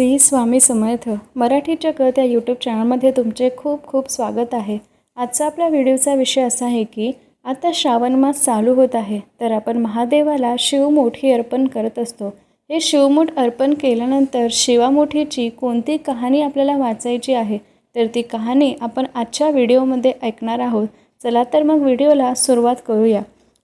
श्री स्वामी समर्थ. मराठी जगत या यूट्यूब चॅनलमध्ये तुमचे खूप खूप स्वागत आहे. आजचा आपल्या व्हिडिओचा विषय असा आहे की आता श्रावण मास चालू होत आहे तर आपण महादेवाला शिवमूठ ही अर्पण करत असतो. हे शिवमूठ अर्पण केल्यानंतर शिवामुठीची कोणती कहाणी आपल्याला वाचायची आहे तर ती कहाणी आपण आजच्या व्हिडिओमध्ये ऐकणार आहोत. चला तर मग व्हिडिओला सुरुवात करूया.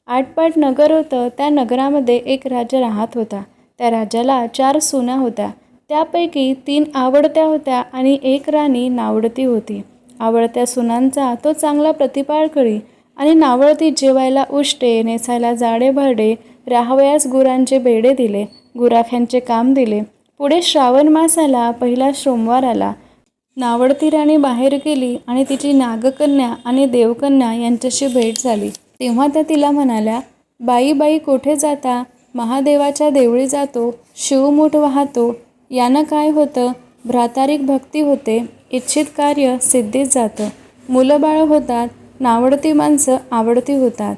आटपाट नगर होतं त्या नगरामध्ये एक राजा राहत होता. त्या राजाला चार सुना होत्या. त्यापैकी तीन आवडत्या होत्या आणि एक राणी नावडती होती. आवडत्या सुनांचा तो चांगला प्रतिपाळ करी आणि नावडती जेवायला उष्टे नेसायला जाडे भरडे राहावयास गुरांचे बेडे दिले गुराख्यांचे काम दिले. पुढे श्रावण मास आला पहिला सोमवार आला. नावडती राणी बाहेर गेली आणि तिची नागकन्या आणि देवकन्या यांच्याशी भेट झाली. तेव्हा त्या तिला म्हणाल्या बाई बाई कोठे जाता? महादेवाच्या देवळी जातो शिवमूठ वाहतो यानं काय होतं? भ्रातारिक भक्ती होते इच्छित कार्य सिद्धीत जातं. मुलं बाळं होतात नावडती माणसं आवडती होतात.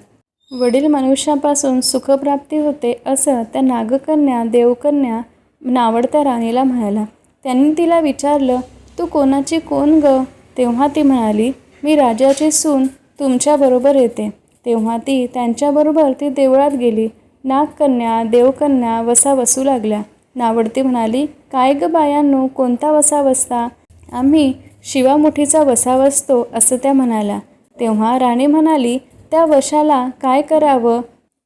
वडील मनुष्यापासून सुखप्राप्ती होते असं त्या नागकन्या देवकन्या नावडत्या राणीला म्हणाला त्यांनी तिला विचारलं तू कोणाची कोण ग? तेव्हा ती म्हणाली मी राजाची सून तुमच्याबरोबर येते. तेव्हा ती त्यांच्याबरोबर ती देवळात गेली. नागकन्या देवकन्या वसा वसू लागल्या. नावडती म्हणाली काय ग बायांनो कोणता वसा बसता आम्ही शिवामुठीचा वसा बसतो असं त्या म्हणाल्या. तेव्हा राणी म्हणाली त्या वशाला काय करावं?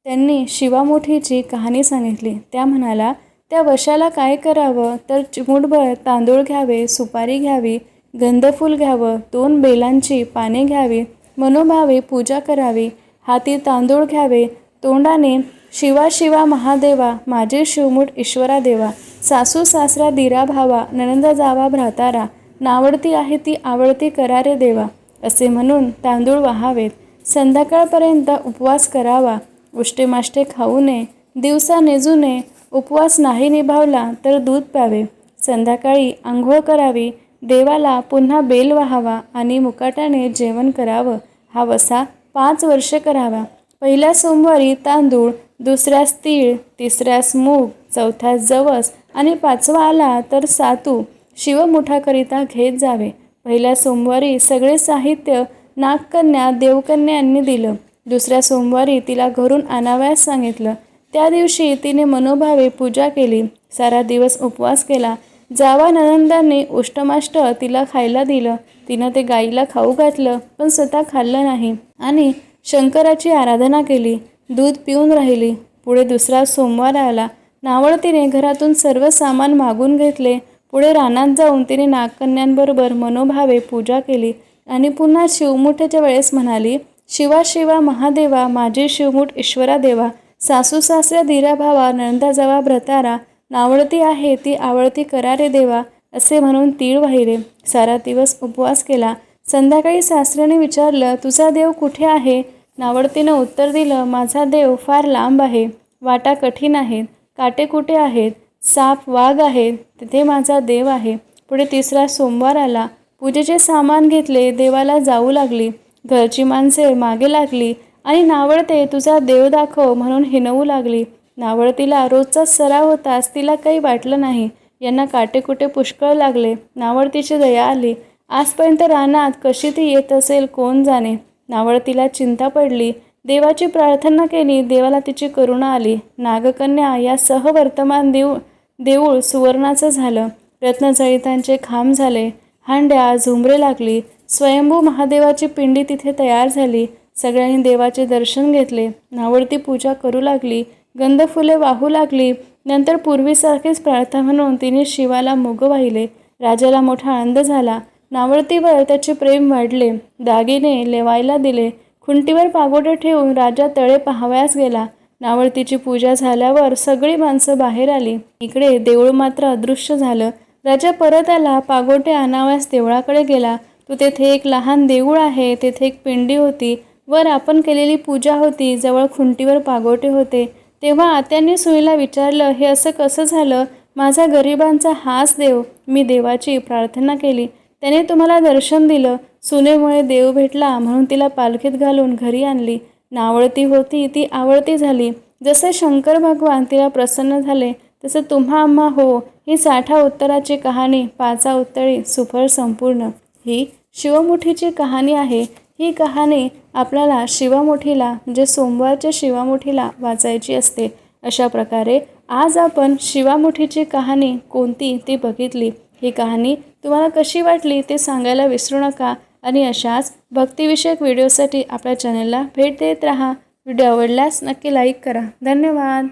त्यांनी शिवामुठीची कहाणी सांगितली. त्या म्हणाला त्या वशाला काय करावं? तर चिमुटभर तांदूळ घ्यावे सुपारी घ्यावी गंधफूल घ्यावं दोन बेलांची पाने घ्यावी मनोभावे पूजा करावी हाती तांदूळ घ्यावे तोंडाने शिवा शिवा महादेवा माझे शिवमुठ ईश्वरा देवा सासू सासरा दिरा भावा ननंद जावा भ्रातारा नावडती आहे ती आवडती करारे देवा असे म्हणून तांदूळ वाहावेत. संध्याकाळपर्यंत उपवास करावा. उष्टेमाष्टे खाऊ नये. दिवसा नेजू नये. उपवास नाही निभावला तर दूध प्यावे. संध्याकाळी आंघोळ करावी. देवाला पुन्हा बेल वाहावा आणि मुकाट्याने जेवण करावं. हा वसा पाच वर्षे करावा. पहिल्या सोमवारी तांदूळ दुसऱ्यास तीळ तिसऱ्यास मूग चौथ्यास जवस आणि पाचवा आला तर सातू शिवमुठाकरिता घेत जावे. पहिल्या सोमवारी सगळे साहित्य नागकन्या देवकन्यांनी दिलं. दुसऱ्या सोमवारी तिला घरून आणावयास सांगितलं. त्या दिवशी तिने मनोभावे पूजा केली. सारा दिवस उपवास केला. जावा ननंदांनी उष्टमाष्ट तिला खायला दिलं. तिनं ते गाईला खाऊ घातलं पण स्वतः खाल्लं नाही. आणि शंकराची आराधना केली दूध पिऊन राहिली. पुढे दुसरा सोमवार आला. नावळतीने घरातून सर्व सामान मागून घेतले. पुढे रानात जाऊन तिने नागकन्यांबरोबर मनोभावे पूजा केली आणि पुन्हा शिवमुठेच्या वेळेस म्हणाली शिवा शिवा महादेवा माझी शिवमुठ ईश्वरा देवा सासू सासऱ्या धीरा भावा नंदाजावा भ्रतारा नावळती आहे ती आवळती करारे देवा असे म्हणून तीळ वाहिले. सारा दिवस उपवास केला. संध्याकाळी सासऱ्याने विचारलं तुझा देव कुठे आहे? नावडतीनं उत्तर दिलं माझा देव फार लांब आहे वाटा कठीण आहेत काटे कुठे आहेत साप वाघ आहेत तिथे माझा देव आहे. पुढे तिसरा सोमवार आला. पूजेचे सामान घेतले देवाला जाऊ लागली. घरची माणसे मागे लागली आणि नावडते तुझा देव दाखव म्हणून हिनवू लागली. नावडतीला रोजचा सराव होताच तिला काही वाटलं नाही. यांना काटेकुटे पुष्कळ लागले. नावडतीची दया आली. आजपर्यंत रानात कशी ती येत असेल कोण जाणे. नावळतीला चिंता पडली. देवाची प्रार्थना केली. देवाला तिची करुणा आली. नागकन्या या सहवर्तमान देऊ देऊळ सुवर्णाचं झालं. रत्नजळितांचे खांब झाले. हांड्या झुंबरे लागली. स्वयंभू महादेवाची पिंडी तिथे तयार झाली. सगळ्यांनी देवाचे दर्शन घेतले. नावडती पूजा करू लागली. गंधफुले वाहू लागली. नंतर पूर्वीसारखीच प्रार्थना म्हणून तिने शिवाला मुग वाहिले. राजाला मोठा आनंद झाला. नावडतीवर त्याचे प्रेम वाढले. दागिने लेवायला दिले. खुंटीवर पागोटे ठेवून राजा तळे पाहावयास गेला. नावडतीची पूजा झाल्यावर सगळी माणसं बाहेर आली. इकडे देऊळ मात्र अदृश्य झालं. राजा परत आला. पागोटे आणाव्यास देवळाकडे गेला. तो तेथे एक लहान देऊळ आहे. तेथे एक पिंडी होती. वर आपण केलेली पूजा होती. जवळ खुंटीवर पागोटे होते. तेव्हा आत्यांनी सुईला विचारलं हे असं कसं झालं? माझा गरिबांचा हाच देव. मी देवाची प्रार्थना केली. त्याने तुम्हाला दर्शन दिलं. सुनेमुळे देव भेटला म्हणून तिला पालखीत घालून घरी आणली. नावळती होती ती आवळती झाली. जसे शंकर भगवान तिला प्रसन्न झाले तसं तुम्हा आम्हा हो. ही साठा उत्तराची कहाणी पाचा उत्तरी सुफळ संपूर्ण. ही शिवमुठीची कहाणी आहे. ही कहाणी आपल्याला शिवामुठीला म्हणजे सोमवारच्या शिवामुठीला वाचायची असते. अशा प्रकारे आज आपण शिवामुठीची कहाणी कोणती ती बघितली. ही कहाणी तुम्हाला कशी वाटली ते सांगायला विसरू नका आणि अशाच भक्तिविषयक व्हिडिओसाठी आपल्या चॅनलला भेट देत राहा. व्हिडिओ आवडल्यास नक्की लाईक करा. धन्यवाद.